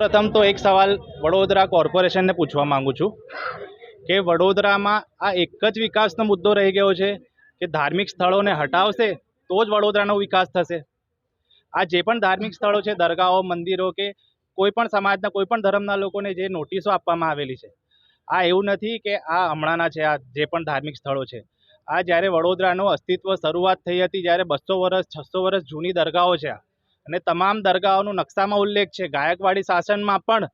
પ્રથમ તો એક સવાલ વડોદરા કોર્પોરેશનને પૂછવા માંગુ છું કે વડોદરામાં આ એક જ વિકાસનો મુદ્દો રહી ગયો છે કે ધાર્મિક સ્થળોને હટાવશે તો જ વડોદરાનો વિકાસ થશે? આ જે પણ ધાર્મિક સ્થળો છે, દરગાહો, મંદિરો કે કોઈ પણ સમાજના, કોઈ પણ ધર્મના લોકોને જે નોટિસો આપવામાં આવેલી છે, આ એવું નથી કે આ હમણાંના છે, આ જે પણ ધાર્મિક સ્થળો છે. આ જ્યારે વડોદરાનું અસ્તિત્વ શરૂઆત થઈ હતી, જ્યારે બસો વર્ષ, છસો વર્ષ જૂની દરગાહો છે, આ અને તમામ દરગાહોનો નકશામાં ઉલ્લેખ છે. ગાયકવાડી શાસનમાં પણ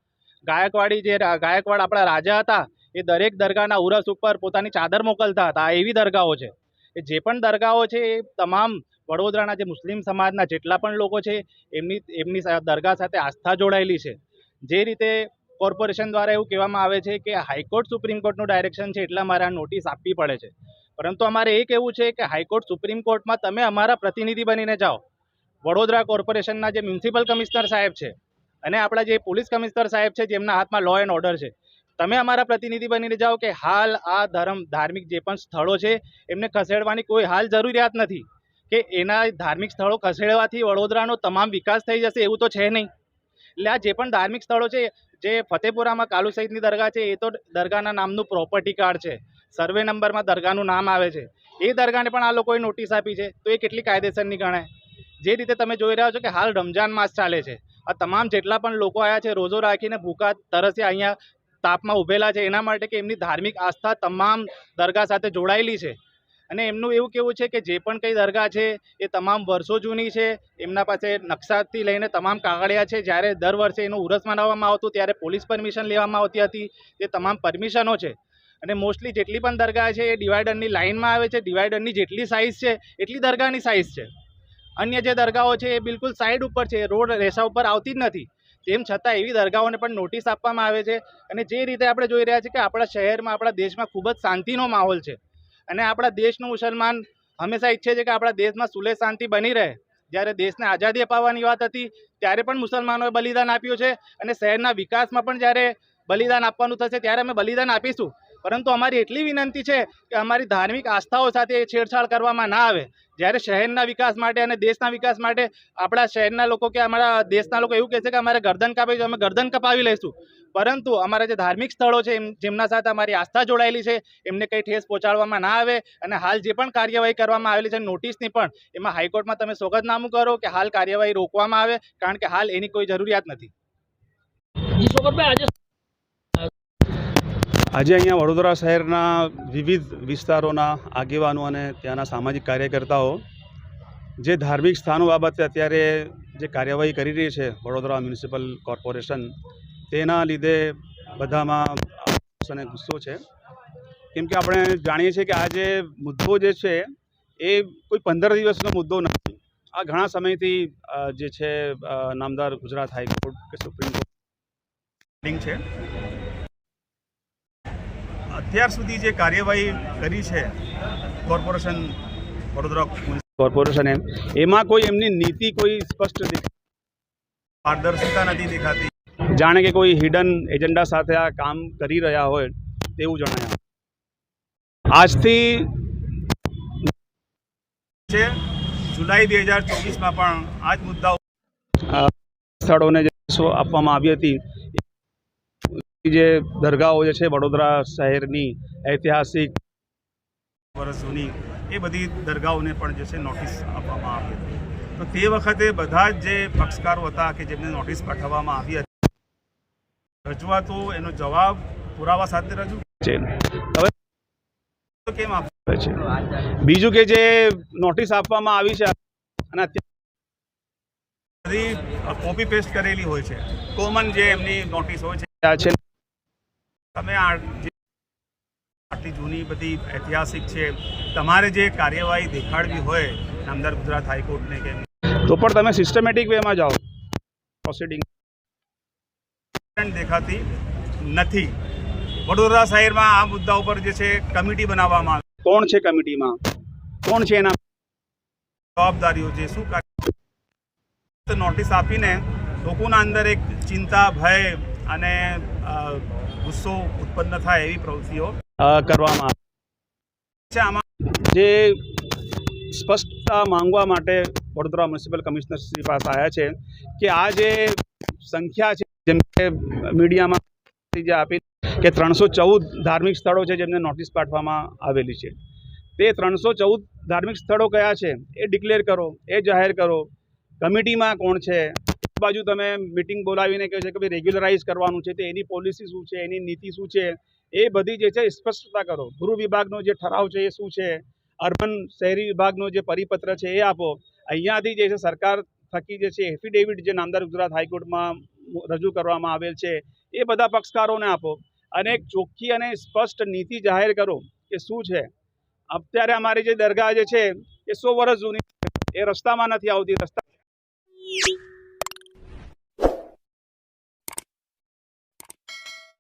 ગાયકવાડી જે ગાયકવાડ આપણા રાજા હતા, એ દરેક દરગાહના ઉરસ ઉપર પોતાની ચાદર મોકલતા હતા. એવી દરગાહો છે. એ જે પણ દરગાહો છે, એ તમામ વડોદરાના જે મુસ્લિમ સમાજના જેટલા પણ લોકો છે, એમની એમની દરગાહ સાથે આસ્થા જોડાયેલી છે. જે રીતે કોર્પોરેશન દ્વારા એવું કહેવામાં આવે છે કે હાઈકોર્ટ સુપ્રીમ કોર્ટનું ડાયરેક્શન છે એટલા મારે આ નોટિસ આપવી પડે છે. પરંતુ અમારે એ કહેવું છે કે હાઈકોર્ટ સુપ્રીમ કોર્ટમાં તમે અમારા પ્રતિનિધિ બનીને જાઓ. વડોદરા કોર્પોરેશનના જે મ્યુનિસિપલ કમિશનર સાહેબ છે અને આપણા જે પોલીસ કમિશનર સાહેબ છે જેમના હાથમાં લો એન્ડ ઓર્ડર છે, તમે અમારા પ્રતિનિધિ બનીને જાઓ કે હાલ આ ધર્મ, ધાર્મિક જે પણ સ્થળો છે, એમને ખસેડવાની કોઈ હાલ જરૂરિયાત નથી કે એના ધાર્મિક સ્થળો ખસેડવાથી વડોદરાનો તમામ વિકાસ થઈ જશે એવું તો છે નહીં. એટલે આ જે પણ ધાર્મિક સ્થળો છે, જે ફતેપુરામાં કાલુ સહિતની દરગાહ છે, એ તો દરગાહના નામનું પ્રોપર્ટી કાર્ડ છે. સર્વે નંબરમાં દરગાહનું નામ આવે છે. એ દરગાહને પણ આ લોકોએ નોટિસ આપી છે. તો એ કેટલી કાયદેસરની ગણાય? જે રીતે તમે જોઈ રહ્યા છો કે હાલ રમજાન માસ ચાલે છે. આ તમામ જેટલા પણ લોકો આવ્યા છે, રોજો રાખીને ભૂખા તરસ્યા અહીંયા તાપમાં ઊભેલા છે, એના માટે કે એમની ધાર્મિક આસ્થા તમામ દરગાહ સાથે જોડાયેલી છે. અને એમનું એવું કેવું છે કે જે પણ કંઈ દરગાહ છે, એ તમામ વર્ષો જૂની છે, એમના પાસે નકશાથી લઈને તમામ કાગળિયા છે. જ્યારે દર વર્ષે એનું ઉરસ મનાવવામાં આવતું, ત્યારે પોલીસ પરમિશન લેવામાં આવતી હતી. એ તમામ પરમિશનો છે. અને મોસ્ટલી જેટલી પણ દરગાહ છે, એ ડિવાઈડરની લાઇનમાં આવે છે. ડિવાઈડરની જેટલી સાઇઝ છે, એટલી દરગાહની સાઇઝ છે. અન્ય જે દરગાહો છે એ બિલકુલ સાઈડ ઉપર છે, રોડ રેસા ઉપર આવતી જ નથી. તેમ છતાં એવી દરગાહોને પણ નોટિસ આપવામાં આવે છે અને જે રીતે આપણે જોઈ રહ્યા છીએ કે આપણા શહેરમાં, આપણા દેશમાં ખૂબ જ શાંતિનો માહોલ છે. અને આપણા દેશનું મુસલમાન હંમેશા ઈચ્છે છે કે આપણા દેશમાં સુલે શાંતિ બની રહે. જ્યારે દેશને આઝાદી અપાવવાની વાત હતી, ત્યારે પણ મુસલમાનોએ બલિદાન આપ્યું છે અને શહેરના વિકાસમાં પણ જ્યારે બલિદાન આપવાનું થશે, ત્યારે અમે બલિદાન આપીશું. પરંતુ અમારી એટલી વિનંતી છે કે અમારી ધાર્મિક આસ્થાઓ સાથે છેડછાડ કરવામાં ના આવે. જ્યારે શહેરના વિકાસ માટે અને દેશના વિકાસ માટે આપણા શહેરના લોકો કે અમારા દેશના લોકો એવું કહે છે કે અમારે ગરદન કાપી છે, અમે ગરદન કપાવી લઈશું. પરંતુ અમારા જે ધાર્મિક સ્થળો છે જેમના સાથે અમારી આસ્થા જોડાયેલી છે, એમને કંઈ ઠેસ પહોંચાડવામાં ના આવે અને હાલ જે પણ કાર્યવાહી કરવામાં આવેલી છે, નોટિસની પણ, એમાં હાઈકોર્ટમાં તમે સોગતનામું કરો કે હાલ કાર્યવાહી રોકવામાં આવે, કારણ કે હાલ એની કોઈ જરૂરિયાત નથી. આજે અહીંયા વડોદરા શહેરના વિવિધ વિસ્તારોના આગેવાનો અને ત્યાંના સામાજિક કાર્યકર્તાઓ જે ધાર્મિક સ્થાનો બાબતે અત્યારે જે કાર્યવાહી કરી રહી છે વડોદરા મ્યુનિસિપલ કોર્પોરેશન, તેના લીધે બધામાં અને ગુસ્સો છે. કેમ કે આપણે જાણીએ છીએ કે આ જે મુદ્દો જે છે એ કોઈ પંદર દિવસનો મુદ્દો નથી. આ ઘણા સમયથી જે છે નામદાર ગુજરાત હાઈકોર્ટ કે સુપ્રીમ કોર્ટ છે. અત્યાર સુધી જે કાર્યવાહી કરી છે કોર્પોરેશન વડોદરા કોર્પોરેશન એમ, એમાં કોઈ એમની નીતિ કોઈ સ્પષ્ટ પારદર્શિતા નથી દેખાતી. જાણે કે કોઈ હિડન એજન્ડા સાથે આ કામ કરી રહ્યા હોય તેવું જણાય આજથી છે, જુલાઈ બે હજાર ચોવીસમાં પણ આ જ મુદ્દાઓ સ્થળોને આપવામાં આવી હતી જે દરગાહો જે છે વડોદરા શહેરની ઐતિહાસિક વર્ષ જૂની એ બધી દરગાહોને પણ જે છે નોટિસ આપવામાં આવી હતી. તો તે વખતે બધા જ જે પક્ષકારો હતા કે જેમને નોટિસ પાઠવવામાં આવી હતી, રજૂઆતો એનો જવાબ પુરાવા સાથે રજૂ હવે કેમ આપે છે? બીજું કે જે નોટિસ આપવામાં આવી છે, અને બધી કોપી પેસ્ટ કરેલી હોય છે. કોમન જે એમની નોટિસ હોય છે તમે આટલી જૂની બધી ઐતિહાસિક છે તમારે જે કાર્યવાહી દેખાડવી હોય નામદાર ગુજરાત હાઈકોર્ટને કે તો પણ તમે સિસ્ટમેટિક વેમાં જાઓ. પ્રોસિડિંગ દેખાતી નથી. વડોદરા શહેરમાં આ મુદ્દા ઉપર જે છે કમિટી બનાવવામાં આવી. કોણ છે કમિટીમાં? કોણ છે એના જવાબદારીઓ જે શું કાર્ય નોટિસ આપીને લોકોના અંદર એક ચિંતા ભય અને ગુસ્સો ઉત્પન્ન થાય એવી પ્રવૃત્તિઓ. કરવામાં આવે. છે આમાં જે સ્પષ્ટતા માંગવા માટે વડોદરા મ્યુનિસિપલ કમિશનર શ્રી પાસે આવ્યા છે કે આ જે સંખ્યા છે જેમ કે મીડિયામાં જે આપી કે ત્રણસો ચૌદ ધાર્મિક સ્થળો છે જેમને નોટિસ પાઠવવામાં આવેલી છે. તે ત્રણસો ચૌદ ધાર્મિક સ્થળો કયા છે એ ડિક્લેર કરો એ જાહેર કરો. કમિટીમાં કોણ છે? બાજુ તમે મિટિંગ બોલાવીને કહે છે કે ભાઈ રેગ્યુલરાઇઝ કરવાનું છે, તો એની પોલિસી શું છે, એની નીતિ શું છે, એ બધી જે છે સ્પષ્ટતા કરો. ગૃહ વિભાગનો જે ઠરાવ છે એ શું છે, અર્બન શહેરી વિભાગનો જે પરિપત્ર છે એ આપો. અહીંયાથી જે છે સરકાર થકી જે છે એફિડેવિટ જે નામદાર ગુજરાત હાઈકોર્ટમાં રજૂ કરવામાં આવેલ છે, એ બધા પક્ષકારોને આપો. અને એક ચોખ્ખી અને સ્પષ્ટ નીતિ જાહેર કરો કે શું છે. અત્યારે અમારી જે દરગાહ જે છે એ સો વર્ષ જૂની. એ રસ્તામાં નથી આવતી, રસ્તા